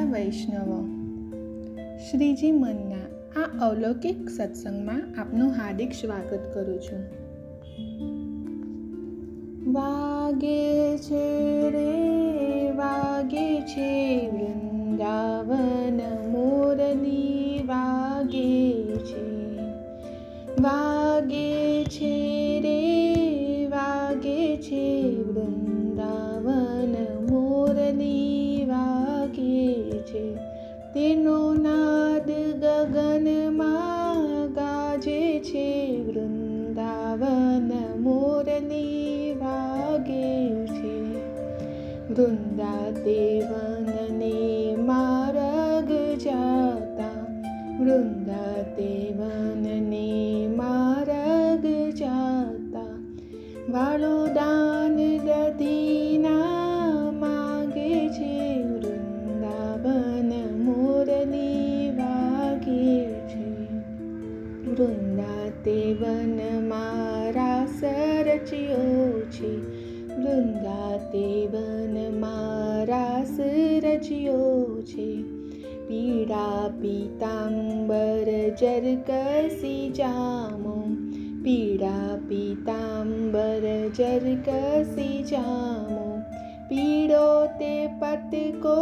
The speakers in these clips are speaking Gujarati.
વાલા વૈષ્ણવો. શ્રીજી મનના આ અવલૌકિક સત્સંગમાં આપનું હાર્દિક સ્વાગત કરું છું. વાગે છે રે, વાગે છે વૃંદાવન મોરની વાગે છે. વાગે છે રે, વાગે છે વૃંદાવન તેનો નાદ ગગનમાં ગાજે છે. વૃંદાવન મોરની વાગે છે. વૃંદા દેવનને માર્ગ જાતા. વૃંદા દેવનને માર્ગ જાતા. વાળો દાન વૃંદા તેવન મારા સરચ્યો છે વૃંદા તેવન મારા સરચ્યો છે પીડા પીતાંબર જરકસી જામો પીડા પીતાંબર જરકસી જામો પીડો તે પટકો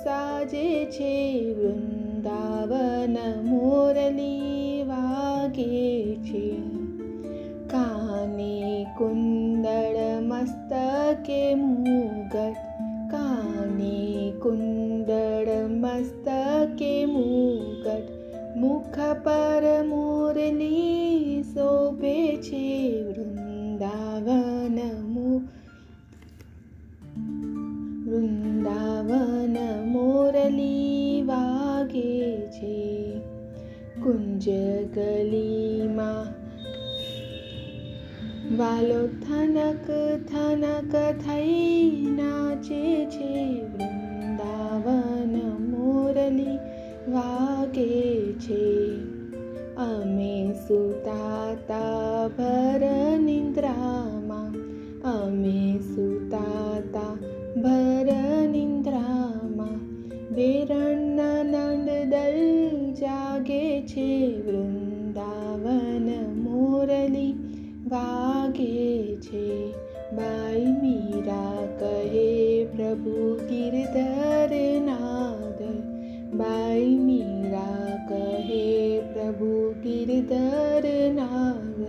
સાજે છે વૃંદાવન મોરલી खेचे काने कुन्दडमस्तके मूगट। काने कुन्दडमस्तके मूगट। मुखपरमुरली शोभे छे वृन्दावनमु वृन्दावनमुरली वागे छे। कुञ्जली વાલો થનક થનક થઈ નાચે છે भाई मीरा कहे प्रभु गिरधर नाद। भाई मीरा कहे प्रभु गिरधर नाद।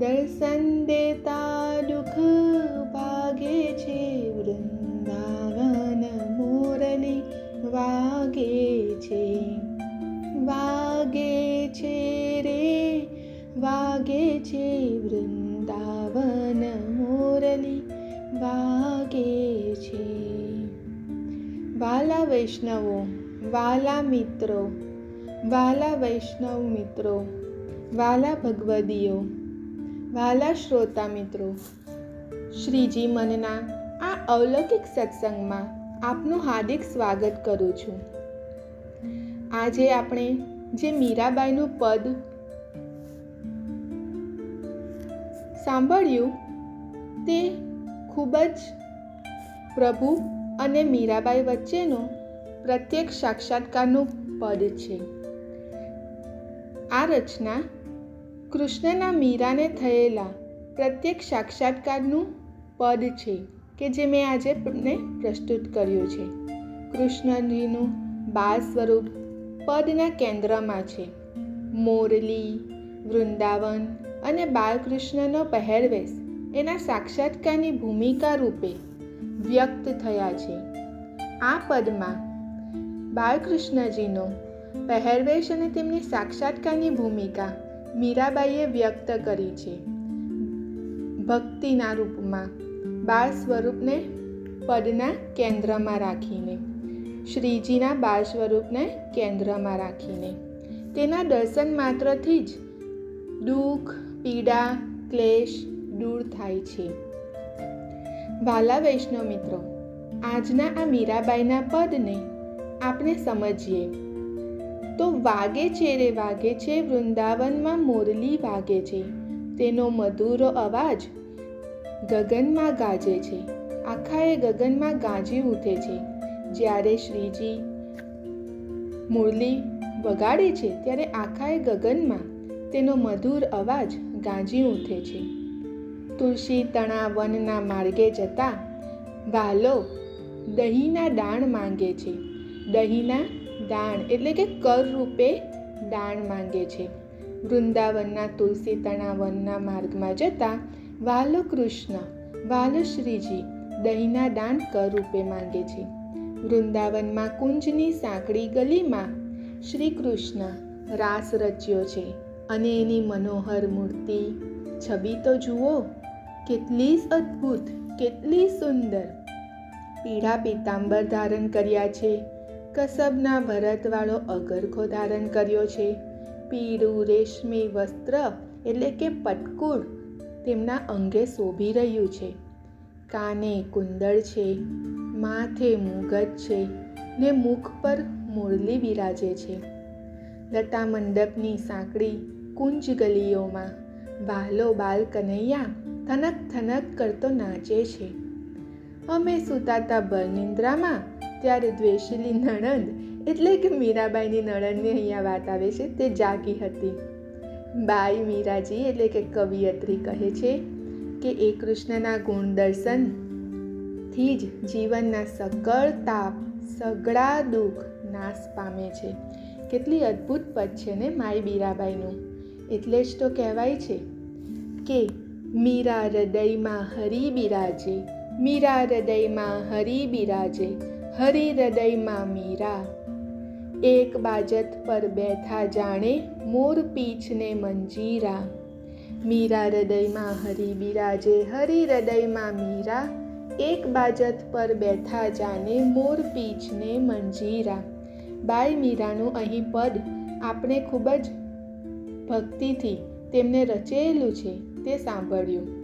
दर्शन देता दुख भागे छे वृंदावन मोरलि वागे छे। वागे छे रे वागे छे वृंद મોરલી વાગે છે. વાલા વૈષ્ણવો, વાલા મિત્રો, વાલા વૈષ્ણવ મિત્રો, વાલા ભગવદીઓ, વાલા શ્રોતા મિત્રો, શ્રીજી મનના આ અવલૌકિક સત્સંગમાં આપનું હાર્દિક સ્વાગત કરું છું. આજે આપણે જે મીરાબાઈનું પદ સાંભળ્યું તે ખૂબ જ પ્રભુ અને મીરાબાઈ વચ્ચેનો પ્રત્યેક સાક્ષાત્કારનું પદ છે. આ રચના કૃષ્ણના મીરાને થયેલા પ્રત્યેક સાક્ષાત્કારનું પદ છે કે જે મેં આજે તમને પ્રસ્તુત કર્યું છે. કૃષ્ણજીનું બાળ સ્વરૂપ પદના કેન્દ્રમાં છે. મોરલી, વૃંદાવન અને બાળકૃષ્ણનો પહેરવેશ એના સાક્ષાત્કારની ભૂમિકા રૂપે વ્યક્ત થયા છે. આ પદમાં બાળકૃષ્ણજીનો પહેરવેશ અને તેમની સાક્ષાત્કારની ભૂમિકા મીરાબાઈએ વ્યક્ત કરી છે. ભક્તિના રૂપમાં બાળ સ્વરૂપને પદના કેન્દ્રમાં રાખીને, શ્રીજીના બાળ સ્વરૂપને કેન્દ્રમાં રાખીને. તેના દર્શન માત્રથી જ દુઃખ, પીડા, ક્લેશ દૂર થાય છે. વાલા વૈષ્ણવ મિત્રો, આજના આ મીરાબાઈના પદને આપણે સમજીએ. તો વાગે છે રે વાગે છે, વૃંદાવનમાં મોરલી વાગે છે. તેનો મધુરો અવાજ ગગનમાં ગાજે છે. આખાએ ગગનમાં ગાજી ઉઠે છે. જ્યારે શ્રીજી મુરલી વગાડે છે, ત્યારે આખાએ ગગનમાં તેનો મધુર અવાજ ગાંજી ઉઠે છે. તુલસી તણા વનના માર્ગે જતા વાલો દહીંના દાણ માંગે છે. દહીંના દાણ એટલે કે કર રૂપે દાણ માંગે છે. વૃંદાવનના તુલસી તણા વનના માર્ગમાં જતા વાલો કૃષ્ણ, વાલો શ્રીજી દહીંના દાન કર રૂપે માંગે છે. વૃંદાવનમાં કુંજની સાંકડી ગલીમાં શ્રી કૃષ્ણ રાસ રચ્યો છે અને એની મનોહર મૂર્તિ. છબી તો જુઓ. કેટલી અદ્ભુત, કેટલી સુંદર. પીળા પીતાંબર ધારણ કર્યા છે. કસબના ભરતવાળો અગરખો ધારણ કર્યો છે. પીળું રેશમી વસ્ત્ર એટલે કે પટકુળ તેમના અંગે શોભી રહ્યું છે. કાને કુંદળ છે, માથે મુગજ છે ને મુખ પર મુરલી બિરાજે છે. લતા મંડપની સાંકડી કુંજ ગલીઓમાં બાલો બાલ કનૈયા થનક થનક કરતો નાચે છે. અમે સૂતાતા બરનિંદ્રામાં ત્યારે દ્વેષીલી નણંદ એટલે કે મીરાબાઈની નણંદની અહીંયા વાત આવે છે તે જાગી હતી. બાઈ મીરાજી એટલે કે કવિયત્રી કહે છે કે એ કૃષ્ણના ગુણ દર્શનથી જ જીવનના સકળ તાપ, સગળા દુઃખ નાશ પામે છે. કેટલી અદ્ભુત પદ છે ને માઈ બીરાબાઈનું એટલે જ તો કહેવાય છે કે મીરા હૃદયમાં હરી બિરાજે, મીરા હૃદયમાં હરી બિરાજે, હરી હૃદયમાં મીરા. એક બાજત પર બેઠા જાણે મોર પીછને મંજીરા. મીરા હૃદયમાં હરી બિરાજે, હરી હૃદયમાં મીરા. એક બાજત પર બેઠા જાણે મોર પીછને મંજીરા. બાઈ મીરાનું અહીં પદ આપણે ખૂબ જ ભક્તિથી તેમને રચેલું છે તે સાંભળ્યું.